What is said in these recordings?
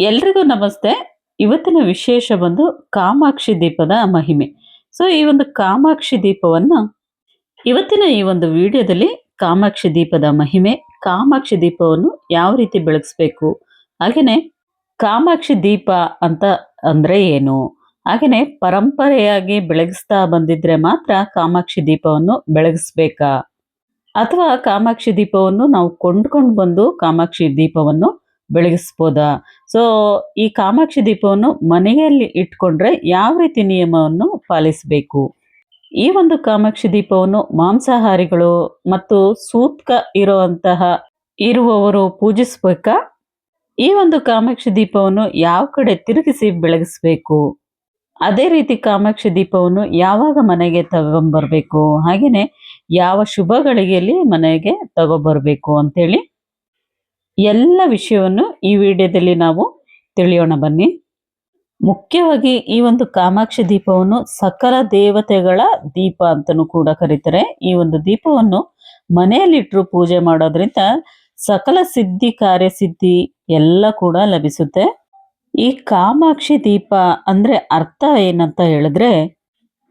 ಎಲ್ರಿಗೂ ನಮಸ್ತೆ. ಇವತ್ತಿನ ವಿಶೇಷ ಬಂದು ಕಾಮಾಕ್ಷಿ ದೀಪದ ಮಹಿಮೆ. ಸೊ ಈ ಒಂದು ಕಾಮಾಕ್ಷಿ ದೀಪವನ್ನು ಇವತ್ತಿನ ಈ ಒಂದು ವಿಡಿಯೋದಲ್ಲಿ ಕಾಮಾಕ್ಷಿ ದೀಪದ ಮಹಿಮೆ, ಕಾಮಾಕ್ಷಿ ದೀಪವನ್ನು ಯಾವ ರೀತಿ ಬೆಳಗಿಸ್ಬೇಕು ಹಾಗೆಯೇ ಕಾಮಾಕ್ಷಿ ದೀಪ ಅಂತ ಅಂದರೆ ಏನು ಹಾಗೆಯೇ ಪರಂಪರೆಯಾಗಿ ಬೆಳಗಿಸ್ತಾ ಬಂದಿದ್ರೆ ಮಾತ್ರ ಕಾಮಾಕ್ಷಿ ದೀಪವನ್ನು ಬೆಳಗಿಸ್ಬೇಕಾ? ಅಥವಾ ಕಾಮಾಕ್ಷಿ ದೀಪವನ್ನು ನಾವು ಕೊಂಡ್ಕೊಂಡು ಬಂದು ಕಾಮಾಕ್ಷಿ ದೀಪವನ್ನು ಬೆಳಗಿಸ್ಬೋದಾ? ಸೊ ಈ ಕಾಮಾಕ್ಷಿ ದೀಪವನ್ನು ಮನೆಯಲ್ಲಿ ಇಟ್ಕೊಂಡ್ರೆ ಯಾವ ರೀತಿ ನಿಯಮವನ್ನು ಪಾಲಿಸಬೇಕು? ಈ ಒಂದು ಕಾಮಾಕ್ಷಿ ದೀಪವನ್ನು ಮಾಂಸಾಹಾರಿಗಳು ಮತ್ತು ಸೂತ್ಕ ಇರುವಂತಹ ಇರುವವರು ಪೂಜಿಸ್ಬೇಕಾ? ಈ ಒಂದು ಕಾಮಾಕ್ಷಿ ದೀಪವನ್ನು ಯಾವ ಕಡೆ ತಿರುಗಿಸಿ ಬೆಳಗಿಸಬೇಕು? ಅದೇ ರೀತಿ ಕಾಮಾಕ್ಷಿ ದೀಪವನ್ನು ಯಾವಾಗ ಮನೆಗೆ ತಗೊಂಬರ್ಬೇಕು? ಹಾಗೆಯೇ ಯಾವ ಶುಭ ಗಳಿಗೆಯಲ್ಲಿ ಮನೆಗೆ ತಗೊಬರ್ಬೇಕು ಅಂತೇಳಿ ಎಲ್ಲ ವಿಷಯವನ್ನು ಈ ವಿಡಿಯೋದಲ್ಲಿ ನಾವು ತಿಳಿಯೋಣ ಬನ್ನಿ. ಮುಖ್ಯವಾಗಿ ಈ ಒಂದು ಕಾಮಾಕ್ಷಿ ದೀಪವನ್ನು ಸಕಲ ದೇವತೆಗಳ ದೀಪ ಅಂತಲೂ ಕೂಡ ಕರೀತಾರೆ. ಈ ಒಂದು ದೀಪವನ್ನು ಮನೆಯಲ್ಲಿಟ್ಟರು ಪೂಜೆ ಮಾಡೋದ್ರಿಂದ ಸಕಲ ಸಿದ್ಧಿ, ಕಾರ್ಯಸಿದ್ಧಿ ಎಲ್ಲ ಕೂಡ ಲಭಿಸುತ್ತೆ. ಈ ಕಾಮಾಕ್ಷಿ ದೀಪ ಅಂದ್ರೆ ಅರ್ಥ ಏನಂತ ಹೇಳಿದ್ರೆ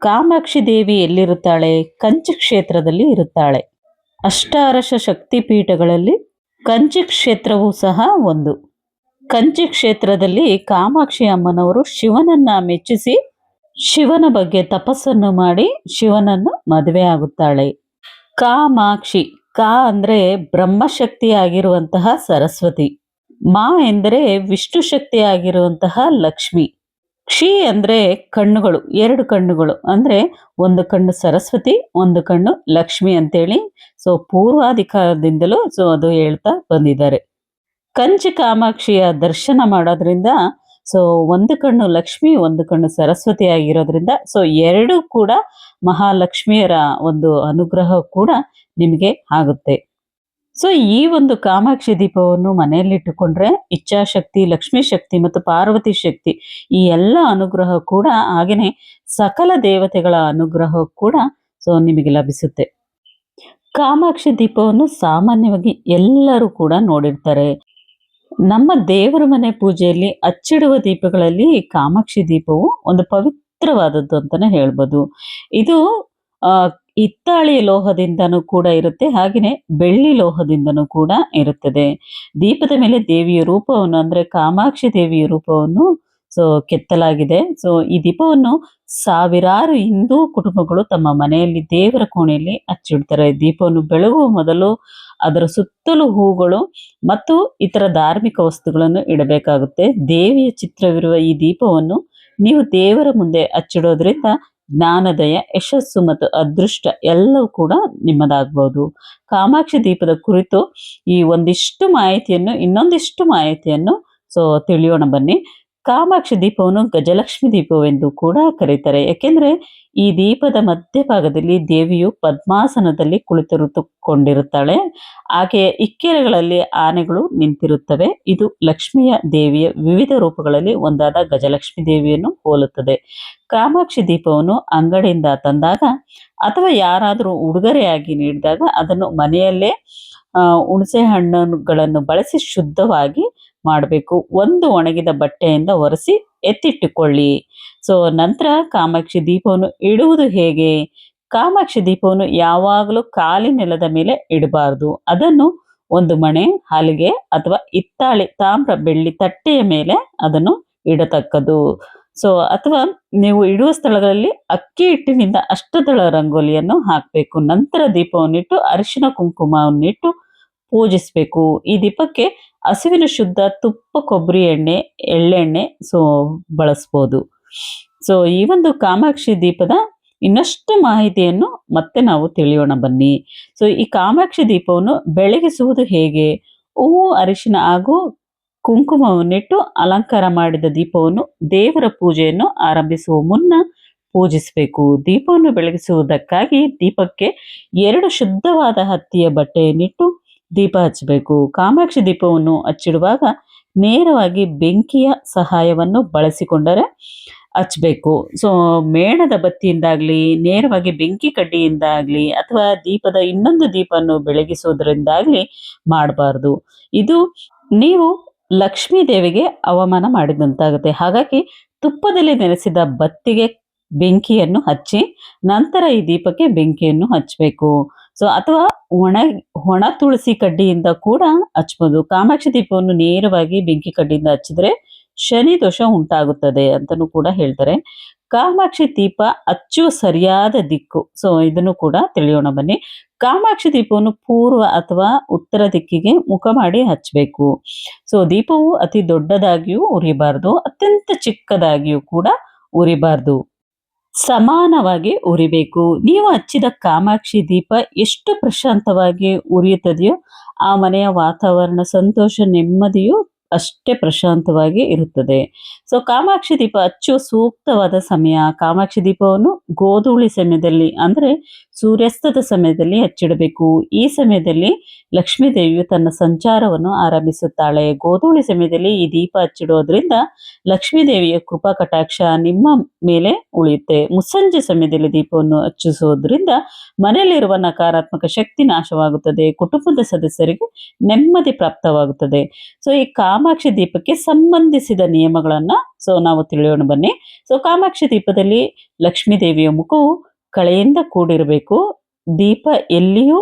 ಕಾಮಾಕ್ಷಿ ದೇವಿ ಎಲ್ಲಿರುತ್ತಾಳೆ? ಕಂಚಿ ಕ್ಷೇತ್ರದಲ್ಲಿ ಇರುತ್ತಾಳೆ. ಅಷ್ಟಾರಶ ಶಕ್ತಿ ಪೀಠಗಳಲ್ಲಿ ಕಂಚಿ ಕ್ಷೇತ್ರವೂ ಸಹ ಒಂದು. ಕಂಚಿ ಕ್ಷೇತ್ರದಲ್ಲಿ ಕಾಮಾಕ್ಷಿ ಅಮ್ಮನವರು ಶಿವನನ್ನ ಮೆಚ್ಚಿಸಿ, ಶಿವನ ಬಗ್ಗೆ ತಪಸ್ಸನ್ನು ಮಾಡಿ ಶಿವನನ್ನು ಮದುವೆ ಆಗುತ್ತಾಳೆ. ಕಾಮಾಕ್ಷಿ, ಕಾ ಅಂದ್ರೆ ಬ್ರಹ್ಮಶಕ್ತಿ ಆಗಿರುವಂತಹ ಸರಸ್ವತಿ. ಮಾ ಎಂದರೆ ವಿಷ್ಣು ಶಕ್ತಿ ಆಗಿರುವಂತಹ ಲಕ್ಷ್ಮಿ. ಕ್ಷಿ ಅಂದ್ರೆ ಕಣ್ಣುಗಳು, ಎರಡು ಕಣ್ಣುಗಳು. ಅಂದ್ರೆ ಒಂದು ಕಣ್ಣು ಸರಸ್ವತಿ, ಒಂದು ಕಣ್ಣು ಲಕ್ಷ್ಮಿ ಅಂತೇಳಿ ಸೊ ಪೂರ್ವಾಧಿಕಾರದಿಂದಲೂ ಸೊ, ಅದು ಹೇಳ್ತಾ ಬಂದಿದ್ದಾರೆ. ಕಂಚಿ ಕಾಮಾಕ್ಷಿಯ ದರ್ಶನ ಮಾಡೋದ್ರಿಂದ, ಸೊ, ಒಂದು ಕಣ್ಣು ಲಕ್ಷ್ಮಿ, ಒಂದು ಕಣ್ಣು ಸರಸ್ವತಿ ಆಗಿರೋದ್ರಿಂದ, ಸೊ, ಎರಡು ಕೂಡ ಮಹಾಲಕ್ಷ್ಮಿಯರ ಒಂದು ಅನುಗ್ರಹ ಕೂಡ ನಿಮಗೆ ಆಗುತ್ತೆ. ಸೊ ಈ ಒಂದು ಕಾಮಾಕ್ಷಿ ದೀಪವನ್ನು ಮನೆಯಲ್ಲಿಟ್ಟುಕೊಂಡ್ರೆ, ಇಚ್ಛಾಶಕ್ತಿ, ಲಕ್ಷ್ಮೀ ಶಕ್ತಿ ಮತ್ತು ಪಾರ್ವತಿ ಶಕ್ತಿ, ಈ ಎಲ್ಲ ಅನುಗ್ರಹ ಕೂಡ ಹಾಗೆಯೇ ಸಕಲ ದೇವತೆಗಳ ಅನುಗ್ರಹ ಕೂಡ, ಸೊ, ನಿಮಗೆ ಲಭಿಸುತ್ತೆ. ಕಾಮಾಕ್ಷಿ ದೀಪವನ್ನು ಸಾಮಾನ್ಯವಾಗಿ ಎಲ್ಲರೂ ಕೂಡ ನೋಡಿರ್ತಾರೆ. ನಮ್ಮ ದೇವರ ಮನೆ ಪೂಜೆಯಲ್ಲಿ ಅಚ್ಚಿಡುವ ದೀಪಗಳಲ್ಲಿ ಕಾಮಾಕ್ಷಿ ದೀಪವು ಒಂದು ಪವಿತ್ರವಾದದ್ದು ಅಂತಾನೆ ಹೇಳ್ಬೋದು. ಇದು ಹಿತ್ತಾಳಿ ಲೋಹದಿಂದನೂ ಕೂಡ ಇರುತ್ತೆ, ಹಾಗೆಯೇ ಬೆಳ್ಳಿ ಲೋಹದಿಂದನೂ ಕೂಡ ಇರುತ್ತದೆ. ದೀಪದ ಮೇಲೆ ದೇವಿಯ ರೂಪವನ್ನು, ಅಂದ್ರೆ ಕಾಮಾಕ್ಷಿ ದೇವಿಯ ರೂಪವನ್ನು ಸೊ ಕೆತ್ತಲಾಗಿದೆ. ಸೊ ಈ ದೀಪವನ್ನು ಸಾವಿರಾರು ಹಿಂದೂ ಕುಟುಂಬಗಳು ತಮ್ಮ ಮನೆಯಲ್ಲಿ ದೇವರ ಕೋಣೆಯಲ್ಲಿ ಹಚ್ಚಿಡ್ತಾರೆ. ದೀಪವನ್ನು ಬೆಳಗುವ ಮೊದಲು ಅದರ ಸುತ್ತಲೂ ಹೂಗಳು ಮತ್ತು ಇತರ ಧಾರ್ಮಿಕ ವಸ್ತುಗಳನ್ನು ಇಡಬೇಕಾಗುತ್ತೆ. ದೇವಿಯ ಚಿತ್ರವಿರುವ ಈ ದೀಪವನ್ನು ನೀವು ದೇವರ ಮುಂದೆ ಹಚ್ಚಿಡೋದ್ರಿಂದ ಜ್ಞಾನದಯ, ಯಶಸ್ಸು ಮತ್ತು ಅದೃಷ್ಟ ಎಲ್ಲವೂ ಕೂಡ ನಿಮ್ಮದಾಗಬಹುದು ಕಾಮಾಕ್ಷಿ ದೀಪದ ಕುರಿತು ಈ ಒಂದಿಷ್ಟು ಮಾಹಿತಿಯನ್ನು, ಇನ್ನೊಂದಿಷ್ಟು ಮಾಹಿತಿಯನ್ನು ಸೊ ತಿಳಿಯೋಣ ಬನ್ನಿ. ಕಾಮಾಕ್ಷಿ ದೀಪವನ್ನು ಗಜಲಕ್ಷ್ಮಿ ದೀಪವೆಂದು ಕೂಡ ಕರೀತಾರೆ. ಯಾಕೆಂದರೆ ಈ ದೀಪದ ಮಧ್ಯಭಾಗದಲ್ಲಿ ದೇವಿಯು ಪದ್ಮಾಸನದಲ್ಲಿ ಕುಳಿತಿರುತ್ತುಕೊಂಡಿರುತ್ತಾಳೆ ಆಕೆಯ ಇಕ್ಕೆರೆಗಳಲ್ಲಿ ಆನೆಗಳು ನಿಂತಿರುತ್ತವೆ. ಇದು ಲಕ್ಷ್ಮಿಯ ದೇವಿಯ ವಿವಿಧ ರೂಪಗಳಲ್ಲಿ ಒಂದಾದ ಗಜಲಕ್ಷ್ಮಿ ದೇವಿಯನ್ನು ಹೋಲುತ್ತದೆ. ಕಾಮಾಕ್ಷಿ ದೀಪವನ್ನು ಅಂಗಡಿಯಿಂದ ತಂದಾಗ ಅಥವಾ ಯಾರಾದರೂ ಉಡುಗೊರೆಯಾಗಿ ನೀಡಿದಾಗ ಅದನ್ನು ಮನೆಯಲ್ಲೇ ಹುಣಸೆ ಹಣ್ಣುಗಳನ್ನು ಬಳಸಿ ಶುದ್ಧವಾಗಿ ಮಾಡಬೇಕು. ಒಂದು ಒಣಗಿದ ಬಟ್ಟೆಯಿಂದ ಒರೆಸಿ ಎತ್ತಿಟ್ಟುಕೊಳ್ಳಿ. ಸೊ ನಂತರ ಕಾಮಾಕ್ಷಿ ದೀಪವನ್ನು ಇಡುವುದು ಹೇಗೆ? ಕಾಮಾಕ್ಷಿ ದೀಪವನ್ನು ಯಾವಾಗಲೂ ಖಾಲಿ ನೆಲದ ಮೇಲೆ ಇಡಬಾರ್ದು. ಅದನ್ನು ಒಂದು ಮಣೆ, ಹಲಿಗೆ ಅಥವಾ ಇತ್ತಾಳಿ ತಾಮ್ರ, ಬೆಳ್ಳಿ ತಟ್ಟೆಯ ಮೇಲೆ ಅದನ್ನು ಇಡತಕ್ಕದ್ದು. ಸೊ ಅಥವಾ ನೀವು ಇಡುವ ಸ್ಥಳಗಳಲ್ಲಿ ಅಕ್ಕಿ ಹಿಟ್ಟಿನಿಂದ ಅಷ್ಟದಳ ರಂಗೋಲಿಯನ್ನು ಹಾಕಬೇಕು. ನಂತರ ದೀಪವನ್ನಿಟ್ಟು ಅರಿಶಿನ ಕುಂಕುಮವನ್ನಿಟ್ಟು ಪೂಜಿಸಬೇಕು. ಈ ದೀಪಕ್ಕೆ ಹಸುವಿನ ಶುದ್ಧ ತುಪ್ಪ, ಕೊಬ್ಬರಿ ಎಣ್ಣೆ ಎಳ್ಳೆಣ್ಣೆ ಸೊ ಬಳಸ್ಬೋದು. ಸೊ ಈ ಒಂದು ಕಾಮಾಕ್ಷಿ ದೀಪದ ಇನ್ನಷ್ಟು ಮಾಹಿತಿಯನ್ನು ಮತ್ತೆ ನಾವು ತಿಳಿಯೋಣ ಬನ್ನಿ. ಸೊ ಈ ಕಾಮಾಕ್ಷಿ ದೀಪವನ್ನು ಬೆಳಗಿಸುವುದು ಹೇಗೆ? ಹೂವು, ಅರಿಶಿನ ಹಾಗೂ ಕುಂಕುಮವನ್ನಿಟ್ಟು ಅಲಂಕಾರ ಮಾಡಿದ ದೀಪವನ್ನು ದೇವರ ಪೂಜೆಯನ್ನು ಆರಂಭಿಸುವ ಮುನ್ನ ಪೂಜಿಸಬೇಕು. ದೀಪವನ್ನು ಬೆಳಗಿಸುವುದಕ್ಕಾಗಿ ದೀಪಕ್ಕೆ ಎರಡು ಶುದ್ಧವಾದ ಹತ್ತಿಯ ಬಟ್ಟೆಯನ್ನಿಟ್ಟು ದೀಪ ಹಚ್ಚಬೇಕು ಕಾಮಾಕ್ಷಿ ದೀಪವನ್ನು ಹಚ್ಚಿಡುವಾಗ ನೇರವಾಗಿ ಬೆಂಕಿಯ ಸಹಾಯವನ್ನು ಬಳಸಿಕೊಂಡರೆ ಹಚ್ಚಬೇಕು ಸೊ ಮೇಣದ ಬತ್ತಿಯಿಂದಾಗಲಿ, ನೇರವಾಗಿ ಬೆಂಕಿ ಕಡ್ಡಿಯಿಂದಾಗಲಿ ಅಥವಾ ದೀಪದ ಇನ್ನೊಂದು ದೀಪವನ್ನು ಬೆಳಗಿಸುವುದರಿಂದಾಗಲಿ ಮಾಡಬಾರ್ದು. ಇದು ನೀವು ಲಕ್ಷ್ಮೀ ದೇವಿಗೆ ಅವಮಾನ ಮಾಡಿದಂತಾಗುತ್ತೆ. ಹಾಗಾಗಿ ತುಪ್ಪದಲ್ಲಿ ನೆನೆಸಿದ ಬತ್ತಿಗೆ ಬೆಂಕಿಯನ್ನು ಹಚ್ಚಿ, ನಂತರ ಈ ದೀಪಕ್ಕೆ ಬೆಂಕಿಯನ್ನು ಹಚ್ಚಬೇಕು. ಸೊ ಅಥವಾ ಒಣ ಒಣ ತುಳಸಿ ಕಡ್ಡಿಯಿಂದ ಕೂಡ ಹಚ್ಬೋದು. ಕಾಮಾಕ್ಷಿ ದೀಪವನ್ನು ನೇರವಾಗಿ ಬೆಂಕಿ ಕಡ್ಡಿಯಿಂದ ಹಚ್ಚಿದ್ರೆ ಶನಿ ದೋಷ ಉಂಟಾಗುತ್ತದೆ ಅಂತಲೂ ಕೂಡ ಹೇಳ್ತಾರೆ. ಕಾಮಾಕ್ಷಿ ದೀಪ ಅಚ್ಚು ಸರಿಯಾದ ದಿಕ್ಕು ಸೊ ಇದನ್ನು ಕೂಡ ತಿಳಿಯೋಣ ಬನ್ನಿ. ಕಾಮಾಕ್ಷಿ ದೀಪವನ್ನು ಪೂರ್ವ ಅಥವಾ ಉತ್ತರ ದಿಕ್ಕಿಗೆ ಮುಖ ಮಾಡಿ ಹಚ್ಚಬೇಕು. ಸೊ ದೀಪವು ಅತಿ ದೊಡ್ಡದಾಗಿಯೂ ಉರಿಬಾರ್ದು, ಅತ್ಯಂತ ಚಿಕ್ಕದಾಗಿಯೂ ಕೂಡ ಉರಿಬಾರ್ದು. ಸಮಾನವಾಗಿ ಉರಿಬೇಕು. ನೀವು ಹಚ್ಚಿದ ಕಾಮಾಕ್ಷಿ ದೀಪ ಎಷ್ಟು ಪ್ರಶಾಂತವಾಗಿ ಉರಿಯುತ್ತದೆಯೋ ಆ ಮನೆಯ ವಾತಾವರಣ ಸಂತೋಷ ನೆಮ್ಮದಿಯು ಅಷ್ಟೇ ಪ್ರಶಾಂತವಾಗಿ ಇರುತ್ತದೆ. ಸೊ ಕಾಮಾಕ್ಷಿ ದೀಪ ಅಚ್ಚು ಸೂಕ್ತವಾದ ಸಮಯ. ಕಾಮಾಕ್ಷಿ ದೀಪವನ್ನು ಗೋಧೂಳಿ ಸಮಯದಲ್ಲಿ ಅಂದರೆ ಸೂರ್ಯಾಸ್ತದ ಸಮಯದಲ್ಲಿ ಹಚ್ಚಿಡಬೇಕು. ಈ ಸಮಯದಲ್ಲಿ ಲಕ್ಷ್ಮೀ ದೇವಿಯು ತನ್ನ ಸಂಚಾರವನ್ನು ಆರಂಭಿಸುತ್ತಾಳೆ. ಗೋಧೂಳಿ ಸಮಯದಲ್ಲಿ ಈ ದೀಪ ಹಚ್ಚಿಡೋದ್ರಿಂದ ಲಕ್ಷ್ಮೀ ದೇವಿಯ ಕೃಪಾ ಕಟಾಕ್ಷ ನಿಮ್ಮ ಮೇಲೆ ಉಳಿಯುತ್ತೆ. ಮುಸ್ಸಂಜೆ ಸಮಯದಲ್ಲಿ ದೀಪವನ್ನು ಹಚ್ಚಿಸುವುದರಿಂದ ಮನೆಯಲ್ಲಿರುವ ನಕಾರಾತ್ಮಕ ಶಕ್ತಿ ನಾಶವಾಗುತ್ತದೆ. ಕುಟುಂಬದ ಸದಸ್ಯರಿಗೆ ನೆಮ್ಮದಿ ಪ್ರಾಪ್ತವಾಗುತ್ತದೆ. ಸೊ ಈ ಕಾಮಾಕ್ಷಿ ದೀಪಕ್ಕೆ ಸಂಬಂಧಿಸಿದ ನಿಯಮಗಳನ್ನ ಸೊ ನಾವು ತಿಳಿಯೋಣ ಬನ್ನಿ. ಸೊ ಕಾಮಾಕ್ಷಿ ದೀಪದಲ್ಲಿ ಲಕ್ಷ್ಮೀ ದೇವಿಯ ಮುಖವು ಕಳೆಯಿಂದ ಕೂಡಿರಬೇಕು. ದೀಪ ಎಲ್ಲಿಯೂ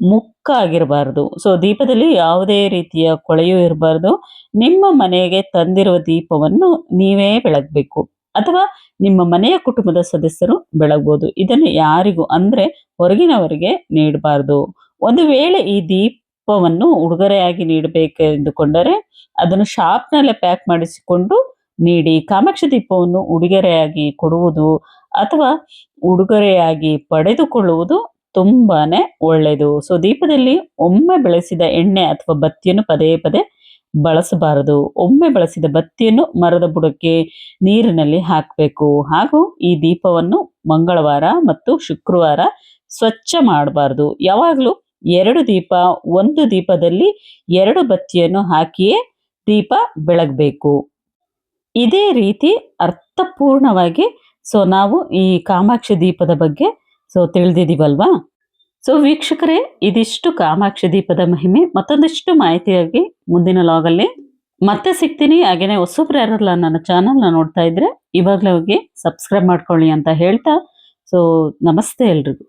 ಮುಕ್ಕಾಗಿರಬಾರದು. ಸೊ ದೀಪದಲ್ಲಿ ಯಾವುದೇ ರೀತಿಯ ಕೊಳೆಯೂ ಇರಬಾರ್ದು. ನಿಮ್ಮ ಮನೆಗೆ ತಂದಿರುವ ದೀಪವನ್ನು ನೀವೇ ಬೆಳಗಬೇಕು. ಅಥವಾ ನಿಮ್ಮ ಮನೆಯ ಕುಟುಂಬದ ಸದಸ್ಯರು ಬೆಳಗ್ಬೋದು. ಇದನ್ನು ಯಾರಿಗೂ ಅಂದ್ರೆ ಹೊರಗಿನವರಿಗೆ ನೀಡಬಾರ್ದು. ಒಂದು ವೇಳೆ ಈ ದೀಪವನ್ನು ಉಡುಗೊರೆಯಾಗಿ ನೀಡಬೇಕು ಎಂದುಕೊಂಡರೆ ಅದನ್ನು ಶಾಪ್ನಲ್ಲೇ ಪ್ಯಾಕ್ ಮಾಡಿಸಿಕೊಂಡು ನೀಡಿ ಕಾಮಾಕ್ಷ ದೀಪವನ್ನು ಉಡುಗೊರೆಯಾಗಿ ಕೊಡುವುದು ಅಥವಾ ಉಡುಗೊರೆಯಾಗಿ ಪಡೆದುಕೊಳ್ಳುವುದು ತುಂಬಾನೇ ಒಳ್ಳೆಯದು. ಸೊ ದೀಪದಲ್ಲಿ ಒಮ್ಮೆ ಬೆಳೆಸಿದ ಎಣ್ಣೆ ಅಥವಾ ಬತ್ತಿಯನ್ನು ಪದೇ ಪದೇ ಬಳಸಬಾರದು. ಒಮ್ಮೆ ಬಳಸಿದ ಬತ್ತಿಯನ್ನು ಮರದ ಬುಡಕ್ಕೆ ನೀರಿನಲ್ಲಿ ಹಾಕಬೇಕು. ಹಾಗೂ ಈ ದೀಪವನ್ನು ಮಂಗಳವಾರ ಮತ್ತು ಶುಕ್ರವಾರ ಸ್ವಚ್ಛ ಮಾಡಬಾರ್ದು. ಯಾವಾಗಲೂ ಎರಡು ದೀಪ, ಒಂದು ದೀಪದಲ್ಲಿ ಎರಡು ಬತ್ತಿಯನ್ನು ಹಾಕಿಯೇ ದೀಪ ಬೆಳಗಬೇಕು. ಇದೇ ರೀತಿ ಅರ್ಥಪೂರ್ಣವಾಗಿ ಸೊ ನಾವು ಈ ಕಾಮಾಕ್ಷಿ ದೀಪದ ಬಗ್ಗೆ ಸೊ ತಿಳಿದಿದ್ದೀವಲ್ವಾ ಸೊ ವೀಕ್ಷಕರೇ, ಇದಿಷ್ಟು ಕಾಮಾಕ್ಷಿ ದೀಪದ ಮಹಿಮೆ, ಮತ್ತೊಂದಿಷ್ಟು ಮಾಹಿತಿಯಾಗಿ ಮುಂದಿನ ಲಾಗಲ್ಲಿ ಮತ್ತೆ ಸಿಗ್ತೀನಿ. ಹಾಗೆಯೇ ಹೊಸಬ್ರು ಯಾರಲ್ಲ ನನ್ನ ಚಾನಲ್ನ ನೋಡ್ತಾ ಇದ್ರೆ ಇವಾಗಲೇ ಹೋಗಿ ಸಬ್ಸ್ಕ್ರೈಬ್ ಮಾಡ್ಕೊಳ್ಳಿ ಅಂತ ಹೇಳ್ತಾ, ಸೊ ನಮಸ್ತೆ ಎಲ್ರಿಗೂ.